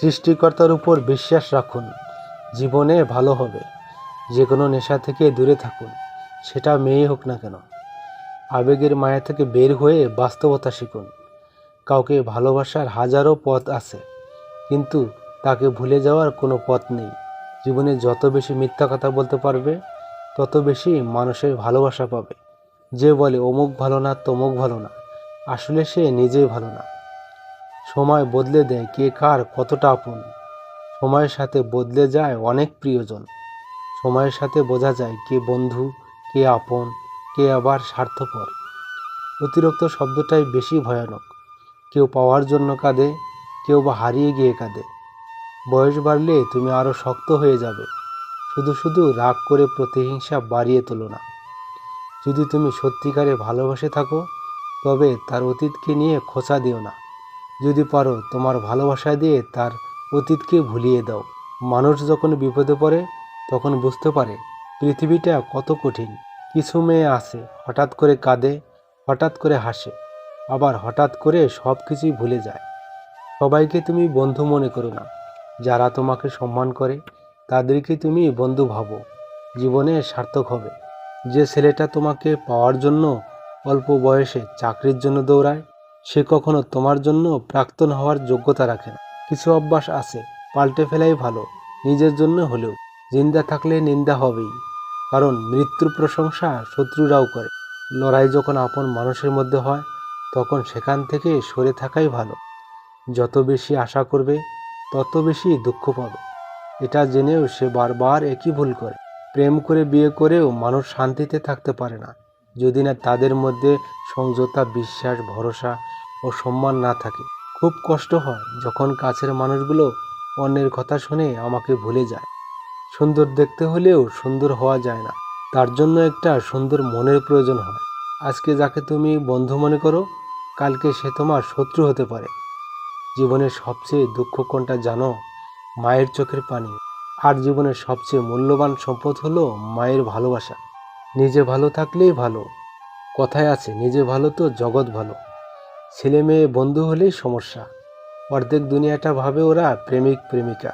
সৃষ্টিকর্তার উপর বিশ্বাস রাখুন। জীবনে ভালো হবে। যে কোনো নেশা থেকে দূরে থাকুন। সেটা মেয়ে হোক না কেন। আবেগের মায়া থেকে বের হয়ে বাস্তবতা শিখুন। কাউকে ভালোবাসার হাজারো পথ আছে, কিন্তু তাকে ভুলে যাওয়ার কোনো পথ নেই। জীবনে যত বেশি মিথ্যা কথা বলতে পারবে, তত বেশি মানুষের ভালোবাসা পাবে। যে বলে, অমুক ভালো না, তমুক ভালো না। আসলে সে নিজেই ভালো না। সময় বদলে দেয় কে কার কতটা আপন। সময়ের সাথে বদলে যায় অনেক প্রিয়জন। সময়ের সাথে বোঝা যায় কে বন্ধু, কে আপন, কে আবার স্বার্থপর। অতিরিক্ত শব্দটাই বেশি ভয়ানক। কেউ পাওয়ার জন্য কাঁদে, কেউ বা হারিয়ে গিয়ে কাঁদে। বয়স বাড়লে তুমি আরও শক্ত হয়ে যাবে। শুধু শুধু রাগ করে প্রতিহিংসা বাড়িয়ে তোলো না। যদি তুমি সত্যিকারে ভালোবাসে থাকো, তবে তার অতীতকে নিয়ে খোঁচা দিও না। যদি পারো তোমার ভালোবাসা দিয়ে তার অতীতকে ভুলিয়ে দাও। মানুষ যখন বিপদে পড়ে, তখন বুঝতে পারে পৃথিবীটা কত কঠিন। কিছু মেয়ে আছে, হঠাৎ করে কাঁদে, হঠাৎ করে হাসে, আবার হঠাৎ করে সব কিছুই ভুলে যায়। সবাইকে তুমি বন্ধু মনে করো না। যারা তোমাকে সম্মান করে, তাদেরকে তুমি বন্ধু ভাবো। জীবনে সার্থক হবে। যে ছেলেটা তোমাকে পাওয়ার জন্য অল্প বয়সে চাকরির জন্য দৌড়ায় সে কখনো তোমার জন্য প্রাক্তন হওয়ার যোগ্যতা রাখে না। কিছু অভ্যাস আছে, পাল্টে ফেলাই ভালো, নিজের জন্য হলেও। জিন্দা থাকলে নিন্দা হবেই, কারণ মৃত্যুর প্রশংসা শত্রুরাও করে। লড়াই যখন আপন মানুষের মধ্যে হয়, তখন সেখান থেকে সরে থাকাই ভালো। যত বেশি আশা করবে, তত বেশি দুঃখ পাবে। এটা জেনেও সে বারবার একই ভুল করে। প্রেম করে বিয়ে করেও মানুষ শান্তিতে থাকতে পারে না। যদি না তাদের মধ্যে সংযতা, বিশ্বাস, ভরসা ও সম্মান না থাকে। খুব কষ্ট হয় যখন কাছের মানুষগুলো অন্যের কথা শুনে আমাকে ভুলে যায়। সুন্দর দেখতে হলেও সুন্দর হওয়া যায় না। তার জন্য একটা সুন্দর মনের প্রয়োজন হয়। আজকে যাকে তুমি বন্ধু মনে করো, কালকে সে তোমার শত্রু হতে পারে। জীবনের সবচেয়ে দুঃখ কোনটা জানো? মায়ের চোখের পানি। আর জীবনের সবচেয়ে মূল্যবান সম্পদ হলো মায়ের ভালোবাসা। নিজে ভালো থাকলেই ভালো। কথায় আছে, নিজে ভালো তো জগৎ ভালো। ছেলে মেয়ে, বন্ধু হলেই সমস্যা। অর্ধেক দুনিয়াটা ভাবে ওরা প্রেমিক, প্রেমিকা।